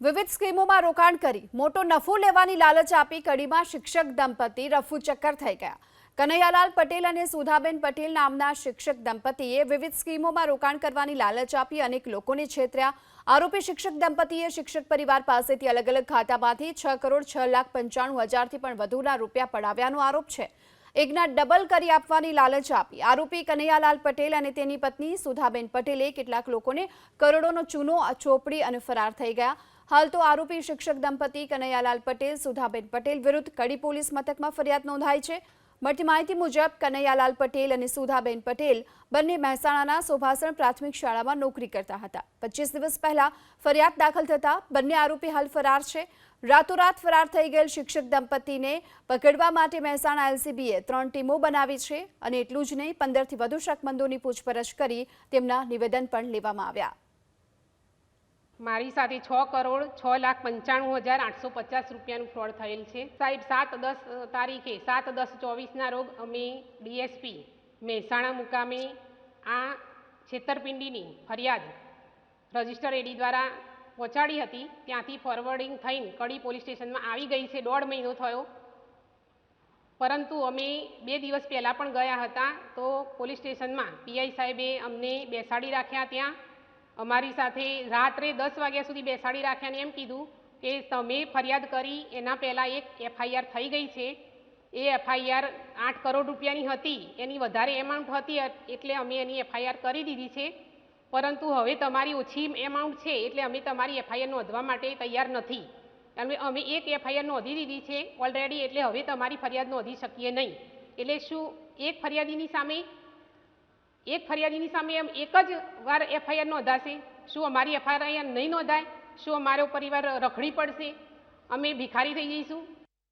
વિવિધ સ્કીમોમાં રોકાણ કરી મોટો નફો લેવાની લાલચ આપી કડીમાં શિક્ષક દંપતી રફુ ચક્કર થઈ ગયા. કનૈયાલાલ પટેલ અને સુધાબેન પટેલ નામના શિક્ષક દંપતીએ વિવિધ સ્કીમોમાં રોકાણ કરવાની લાલચ આપી અનેક લોકોને છેતર્યા. આરોપી શિક્ષક દંપતીએ શિક્ષક પરિવાર પાસેથી અલગ અલગ ખાતામાંથી છ કરોડ છ લાખ પંચાણું હજારથી પણ વધુના રૂપિયા પડાવ્યાનો આરોપ છે. એકના ડબલ કરી આપવાની લાલચ આપી. આરોપી કનૈયાલાલ પટેલ અને તેની પત્ની સુધાબેન પટેલે કેટલાક લોકોને કરોડોનો ચૂનો, ચોપડી અને ફરાર થઈ ગયા. હાલ તો આરોપી શિક્ષક દંપતી કનૈયાલાલ પટેલ, સુધાબેન પટેલ વિરુદ્ધ કડી પોલીસ મથકમાં ફરિયાદ નોંધાઈ છે. મળતી માહિતી મુજબ, કનૈયાલાલ પટેલ અને સુધાબેન પટેલ બંને મહેસાણાના સોભાસણ પ્રાથમિક શાળામાં નોકરી કરતા હતા. પચીસ દિવસ પહેલા ફરિયાદ દાખલ થતા બંને આરોપી હાલ ફરાર છે. રાતોરાત ફરાર થઈ ગયેલ શિક્ષક દંપતીને પકડવા માટે મહેસાણા એલસીબીએ ત્રણ ટીમો બનાવી છે અને એટલું જ નહીં, પંદરથી વધુ શકમંદોની પૂછપરછ કરી તેમના નિવેદન પણ લેવામાં આવ્યા. મારી સાથે છ કરોડ છ લાખ પંચાણું હજાર આઠસો પચાસ રૂપિયાનું ફ્રોડ થયેલ છે. સાહેબ, સાત દસ તારીખે સાત દસ ચોવીસના રોગ અમે ડીએસપી મહેસાણા મુકામે આ છેતરપિંડીની ફરિયાદ રજિસ્ટર એડી દ્વારા પહોંચાડી હતી. ત્યાંથી ફોરવર્ડિંગ થઈને કડી પોલીસ સ્ટેશનમાં આવી ગઈ છે. દોઢ મહિનો થયો. પરંતુ અમે બે દિવસ પહેલાં પણ ગયા હતા તો પોલીસ સ્ટેશનમાં પીઆઈ સાહેબે અમને બેસાડી રાખ્યા ત્યાં. અમારી સાથે રાત્રે દસ વાગ્યા સુધી બેસાડી રાખ્યાને એમ કીધું કે તમે ફરિયાદ કરી, એના પહેલાં એક એફઆઈઆર થઈ ગઈ છે. એ એફઆઈઆર આઠ કરોડ રૂપિયાની હતી, એની વધારે એમાઉન્ટ હતી, એટલે અમે એની એફઆઈઆર કરી દીધી છે. પરંતુ હવે તમારી ઓછી એમાઉન્ટ છે, એટલે અમે તમારી એફઆઈઆર નોંધવા માટે તૈયાર નથી. અને અમે એક એફઆઈઆર નોંધી દીધી છે ઓલરેડી એટલે હવે તમારી ફરિયાદ નોંધી શકીએ નહીં. એટલે શું એક ફરિયાદીની સામે એક ફરિયાદીની સામે એમ એક જ વાર એફઆઈઆર નોંધાશે. શું અમારી એફઆઈઆર નહીં નોંધાય? શું અમારો પરિવાર રખડી પડશે? અમે ભિખારી થઈ જઈશું?